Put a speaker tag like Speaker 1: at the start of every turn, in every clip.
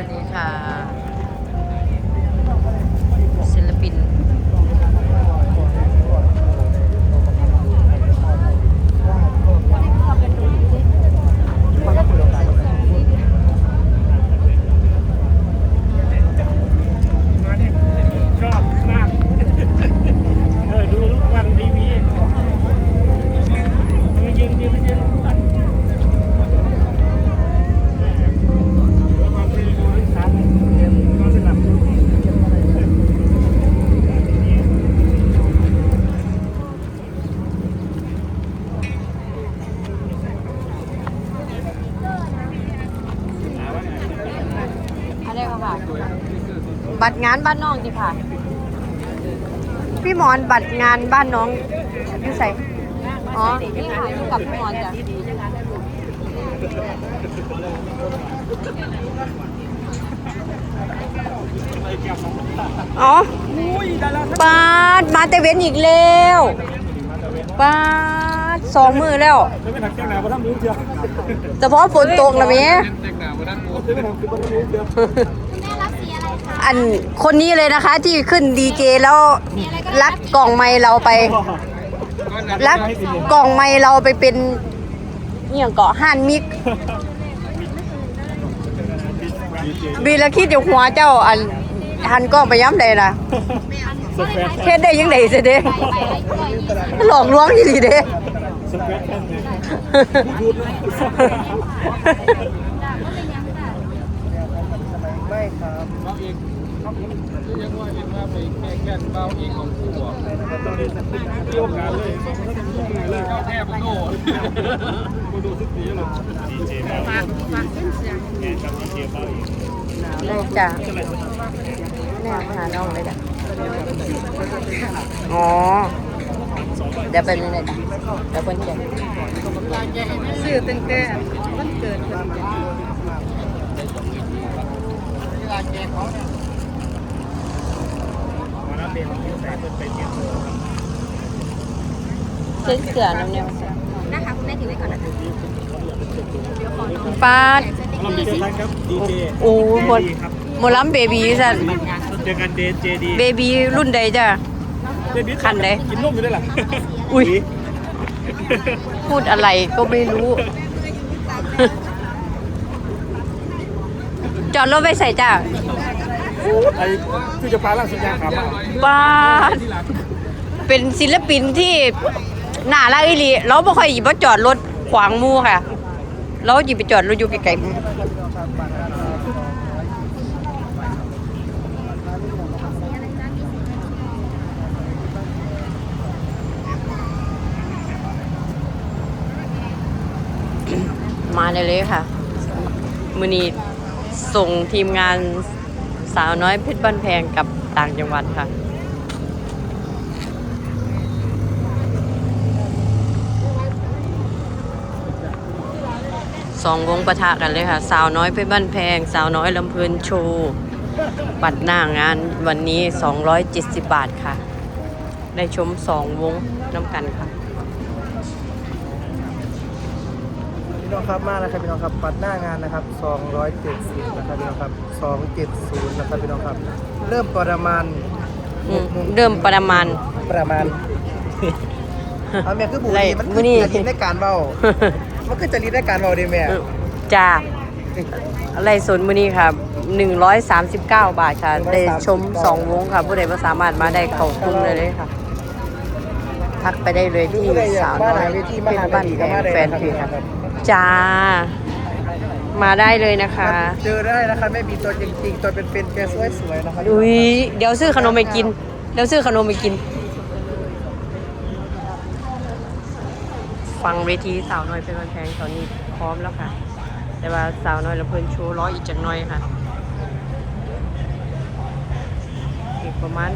Speaker 1: วัสดีค่ะ ศิลปิน
Speaker 2: ชอบมากเออดูทุกวันทีวียืนยืนยืนยืนความเป็นดูที่สามก็สนับสนุน
Speaker 1: อะไรคะค่ะ บัตรงานบ้านน้องจิค่ะ พี่หมอนบัตรงานบ้านน้องอยู่ใส่อ๋อนี่ค่ะอยู่กับพี่หมอนจ้ะอ๋อปาดมาแต่เว้นอีกแล้วปาดสองมือแล้ว
Speaker 2: ไม่เป็นทางแจ้งหนาเพราะทำรู้เดียว
Speaker 1: แต่เพราะฝนตกนะเมีย
Speaker 2: แจ้งหนาเพราะทำรู้ไม่เป็นทางคือเพราะทำรู้เดียว
Speaker 1: อันคนนี้เลยนะคะที่ขึ้นดีเจแล้วลักกล่องไม้เราไป ลักกล่องไม้เราไปเป็นอหย่างเกาะห่านมิกบีละคิดอยู่หัวเจ้าอันหันกล้องไปย้ำใดนะ
Speaker 2: เปซ
Speaker 1: เฮ็ดได้ยังไงสิเด้หลอกลวงอีหลีเด้
Speaker 2: ครับเราเองเขาเองยังว่าเห็นว่าไปแก้แก้เบาเองของผู้บอกตอนนี้มีโอกาสเลยเลยเข้าแทบโน่กูดูทุกทีเลยดีเจเบาฝากฝากเส้นเสียงแอนกับดีเจเบาเอง
Speaker 1: เลยจ้ะแน่หาน้องเลยจ้ะอ๋อเดี๋ยวเป็นยังไงเดี๋ยวเป็นแจก
Speaker 3: ซื้อตั้งแต่วันเกิดเพิ่นจ้ะ
Speaker 2: มาแล้วเป็นที่แสนเป็นไปเที่ยว
Speaker 1: เส้นเสือน้ำเนี่ย
Speaker 3: นะคะคุณแม่ถือไว้ก่อนนะคะ
Speaker 1: ปาด
Speaker 2: เรามีเจอกันครับดีเจ
Speaker 1: โอ้หมดหมดล้ำเบบีสัน
Speaker 2: เจอกันเดเจดี
Speaker 1: เบบีรุ่นใดจ้ะคันใด
Speaker 2: กินนมอยู่ได้หรอ
Speaker 1: อุ้ยพูดอะไรก็ไม่รู้ จอดรถไปใส่จ้ะ
Speaker 2: ไอ้ที่จะพาล่างสัญญาขามา
Speaker 1: ปาดเป็นศิลปินที่หน้ารักอีหลีเราไม่ค่อยหยิบมาจอดรถขวางหมูค่ะ เราหยิบไปจอดรถอยู่ไกลๆหมู่มาเลยเลยค่ะมือนี้ ส่งทีมงานสาวน้อยเพชรบ้านแพงกับต่างจังหวัดค่ะ สองวงประทะกันเลยค่ะ สาวน้อยเพชรบ้านแพง สาวน้อยลำเพลินโชว์บัตรหน้างานวันนี้ 270 บาทค่ะ ได้ชมสองวงน้ำกันค่ะ
Speaker 4: พี่น้องครับมาแล้วครับพี่น้องครับปัดหน้างานนะครับ 270นะครับพี่น้องครับ270นะครับพี่น้องครับ เริ่มประมาณ
Speaker 1: อืมเดิมประมาณ
Speaker 4: ประมาณเอาแม่คือบุ
Speaker 1: ไร
Speaker 4: รีมัน
Speaker 1: มื้
Speaker 4: คือ
Speaker 1: อนี้
Speaker 4: จะลิ้นในการเบามันคือจะลิ้นในการเบาดีแม่
Speaker 1: จ้าอะไรสนมือนี้ค่ะ139 บาทค่ะ ได้ชม 2 วงค่ะ ผู้ใดไม่สามารถมาได้เข้ากลุ่มเลยเลยค่ะ ทักไปได้เลยที่สาวน้อยเพชรบ้านแพงแฟนเพจค่ะ จ้า มาได้เลยนะคะ
Speaker 4: เจอได้นะครับแม่บีตัวจริงๆตัวเป็นๆแกสวยๆนะครับ
Speaker 1: อุ้ยเดี๋ยวซื้อขนมไปกิน เดี๋ยวซื้อขนมไปกิน ฟังเวทีสาวน้อยเป็นวันแพงตอนนี้พร้อมแล้วค่ะ แต่ว่าสาวน้อยละเพิ่นโชว์ร้อยอีกจังน้อยค่ะ อีกประมาณ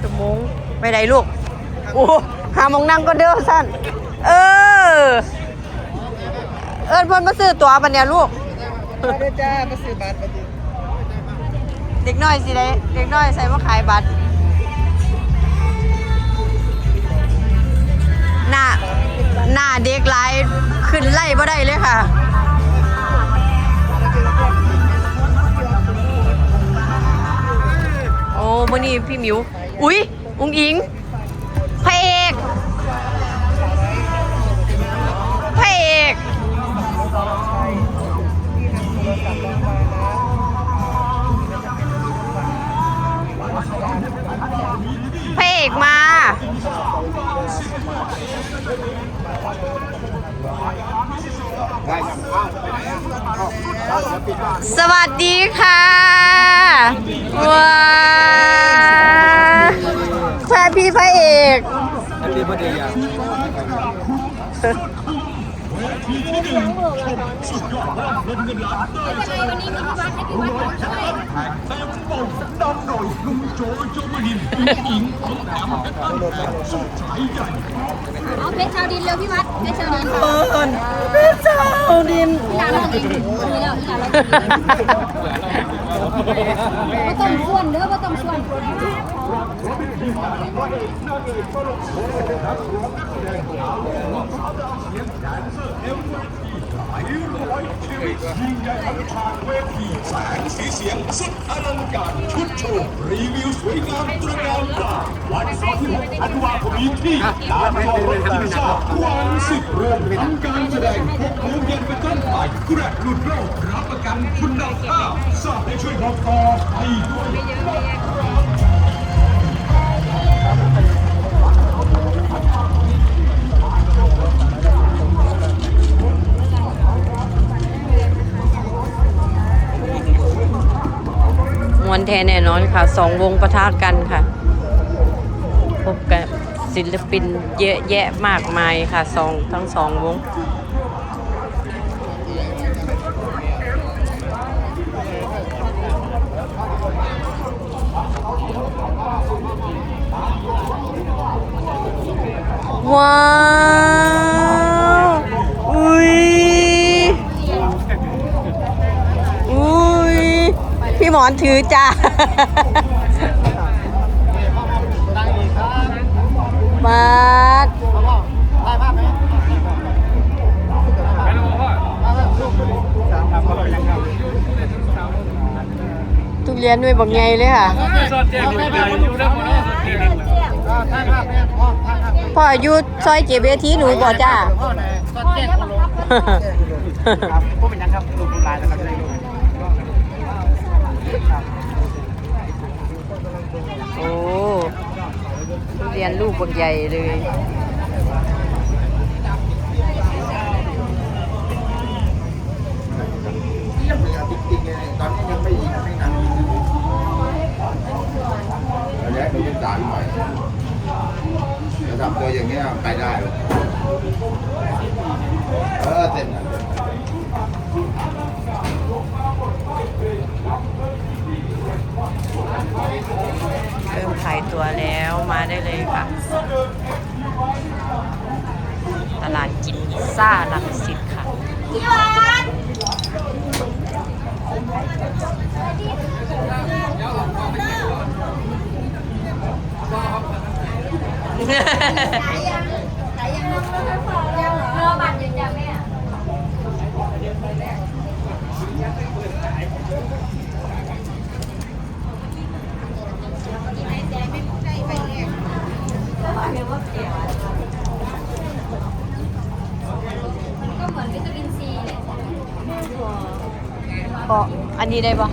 Speaker 1: ชั่วโมงไปไหนลูก โอ้หาหมองนั่งก็เด้อสั้นเออ เอิญเพิ่นมาซื้อตัวปัดเนี่ยลูก
Speaker 4: ด้วยจ้ามาซื้อบัตรมาดิ
Speaker 1: เด็กน้อยสิได้เด็กน้อยใส่ว่าขายบัตรหน้าหน้าเด็กไลายขึ้นไล่บ่ได้เลยค่ะโอ้มื่อนี้พี่มิว อุ๊ย อุ้งอิง สวัสดีค่ะว้าใช่พี่พระเอก
Speaker 2: อันนี้พอดีอ ย่าง
Speaker 5: เอาเพชรชาวดินเร็วพี่วัดเพชรชาวดิน
Speaker 1: เอิญเป็นเจ้าดิน
Speaker 5: อีหลาเราดินมีแล้วอีหลาเราดินก็ต้องส่วนเด้อก็ต้องส่วน
Speaker 6: ยิ้มร้อยชีวิตยิ้มใหญ่ทางเวทีแสงสีเสียงสุดอลังการชุดโชว์รีวิวสวยงามตระการตาวันเสาร์ที่6ธันวาคมนี้ที่ลานจอดรถแห่งชาวันสิบริ่มทำการแสดง6โมงเย็นเป็นต้นไปกระหลุดโลกรับประกันคุณภาพทราบให้ช่วยบอกต่อให้ด้วย
Speaker 1: ทนแน่นอนค่ะสองวงประทะกันค่ะพบกับศิลปินเยอะแยะมากมายค่ะสองทั้งสองวงว้าว อุ้ย อุ้ย พี่หม อนถือจ้ามาดทุเรียนด้วยบักไงเลยค่ะ
Speaker 2: สอดแจ้งอยู่ได้อยู่ได้คนละสตีนึง
Speaker 1: พ่ออายุซอยเจ็บเวทีหนูบ่จ้า
Speaker 4: ครับพวกเป็นยังครับดูดูลายนะครับจะได้รู้
Speaker 1: โอ้ทุเรียน ลูกบักใหญ่เลย
Speaker 6: ตอนนี้ยังไม่ไม่นานระยะดูเป็ เริ่
Speaker 1: มขายตัวแล้วมาได้เลยค่ะ ตลาดกินซ่าลังสิตค่ะ
Speaker 5: เรือบัตรอย่างเดียวแม่ ก็เหมือนวิตามินซีเลย
Speaker 1: ก็อันนี้ได้ปะ